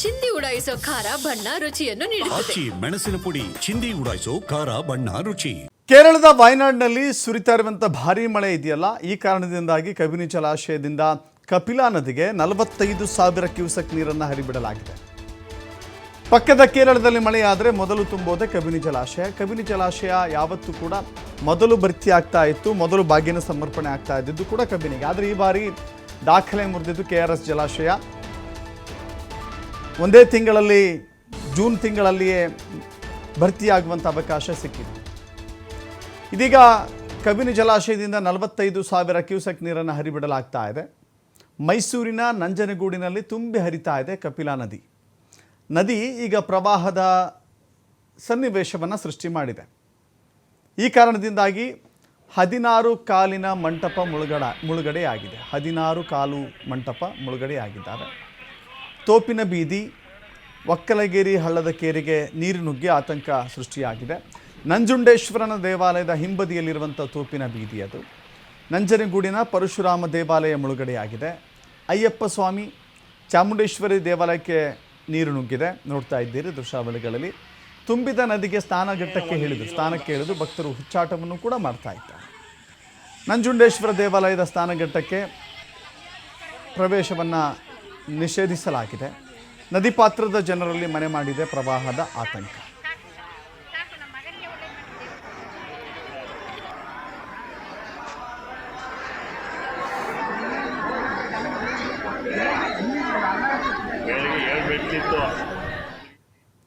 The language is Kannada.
ಚಿಂದಿ ಉಡಾಯಿಸೋ ಖಾರ ಬಣ್ಣ ರುಚಿಯನ್ನು ನೀಡುತ್ತದೆ. ಆಚಿ ಮೆಣಸಿನ ಪುಡಿ ಚಿಂದಿ ಉಡಾಯಿಸೋ ಖಾರ ಬಣ್ಣ ರುಚಿ. ಕೇರಳದ ವಯನಾಡ್ನಲ್ಲಿ ಸುರಿತಾ ಇರುವಂಥ ಭಾರೀ ಮಳೆ ಇದೆಯಲ್ಲ ಈ ಕಾರಣದಿಂದಾಗಿ ಕಬಿನಿ ಜಲಾಶಯದಿಂದ ಕಪಿಲಾ ನದಿಗೆ ನಲವತ್ತೈದು ಸಾವಿರ ಕ್ಯೂಸೆಕ್ ನೀರನ್ನು ಹರಿಬಿಡಲಾಗಿದೆ. ಪಕ್ಕದ ಕೇರಳದಲ್ಲಿ ಮಳೆಯಾದರೆ ಮೊದಲು ತುಂಬೋದೆ ಕಬಿನಿ ಜಲಾಶಯ. ಕಬಿನಿ ಜಲಾಶಯ ಯಾವತ್ತೂ ಕೂಡ ಮೊದಲು ಭರ್ತಿ ಆಗ್ತಾ ಇತ್ತು ಮೊದಲು ಭಾಗ್ಯನ ಸಮರ್ಪಣೆ ಆಗ್ತಾ ಇದ್ದಿದ್ದು ಕೂಡ ಕಬಿನಿಗೆ. ಆದರೆ ಈ ಬಾರಿ ದಾಖಲೆ ಮುರಿದಿದ್ದು ಕೆ ಆರ್ ಎಸ್ ಜಲಾಶಯ. ಒಂದೇ ತಿಂಗಳಲ್ಲಿ, ಜೂನ್ ತಿಂಗಳಲ್ಲಿಯೇ ಭರ್ತಿಯಾಗುವಂಥ ಅವಕಾಶ ಸಿಕ್ಕಿದೆ. ಇದೀಗ ಕಬಿನಿ ಜಲಾಶಯದಿಂದ ನಲವತ್ತೈದು ಸಾವಿರ ಕ್ಯೂಸೆಕ್ ನೀರನ್ನು ಹರಿಬಿಡಲಾಗ್ತಾ ಇದೆ. ಮೈಸೂರಿನ ನಂಜನಗೂಡಿನಲ್ಲಿ ತುಂಬಿ ಹರಿತಾ ಇದೆ ಕಪಿಲಾ ನದಿ. ನದಿ ಈಗ ಪ್ರವಾಹದ ಸನ್ನಿವೇಶವನ್ನು ಸೃಷ್ಟಿ ಮಾಡಿದೆ. ಈ ಕಾರಣದಿಂದಾಗಿ ಹದಿನಾರು ಕಾಲಿನ ಮಂಟಪ ಮುಳುಗಡ, ಮುಳುಗಡೆಯಾಗಿದೆ. ಹದಿನಾರು ಕಾಲು ಮಂಟಪ ಮುಳುಗಡೆಯಾಗಿದ್ದಾರೆ. ತೋಪಿನ ಬೀದಿ ಒಕ್ಕಲಗೇರಿ ಹಳ್ಳದ ಕೇರಿಗೆ ನೀರು ನುಗ್ಗಿ ಆತಂಕ ಸೃಷ್ಟಿಯಾಗಿದೆ. ನಂಜುಂಡೇಶ್ವರನ ದೇವಾಲಯದ ಹಿಂಬದಿಯಲ್ಲಿರುವಂಥ ತೋಪಿನ ಬೀದಿ ಅದು. ನಂಜನಗೂಡಿನ ಪರಶುರಾಮ ದೇವಾಲಯ ಮುಳುಗಡೆಯಾಗಿದೆ. ಅಯ್ಯಪ್ಪ ಸ್ವಾಮಿ ಚಾಮುಂಡೇಶ್ವರಿ ದೇವಾಲಯಕ್ಕೆ ನೀರು ನುಗ್ಗಿದೆ. ನೋಡ್ತಾ ಇದ್ದೀರಿ ದೃಶ್ಯಾವಳಿಗಳಲ್ಲಿ. ತುಂಬಿದ ನದಿಗೆ ಸ್ನಾನಘಟ್ಟಕ್ಕೆ ಹೇಳಿದರು ಸ್ನಾನಕ್ಕೆ ಹೇಳಿದು ಭಕ್ತರು ಹುಚ್ಚಾಟವನ್ನು ಕೂಡ ಮಾಡ್ತಾ ಇದ್ದಾರೆ. ನಂಜುಂಡೇಶ್ವರ ದೇವಾಲಯದ ಸ್ನಾನಘಟ್ಟಕ್ಕೆ ಪ್ರವೇಶವನ್ನು ನಿಷೇಧಿಸಲಾಗಿದೆ. ನದಿ ಪಾತ್ರದ ಜನರಲ್ಲಿ ಮನೆ ಮಾಡಿದೆ ಪ್ರವಾಹದ ಆತಂಕ.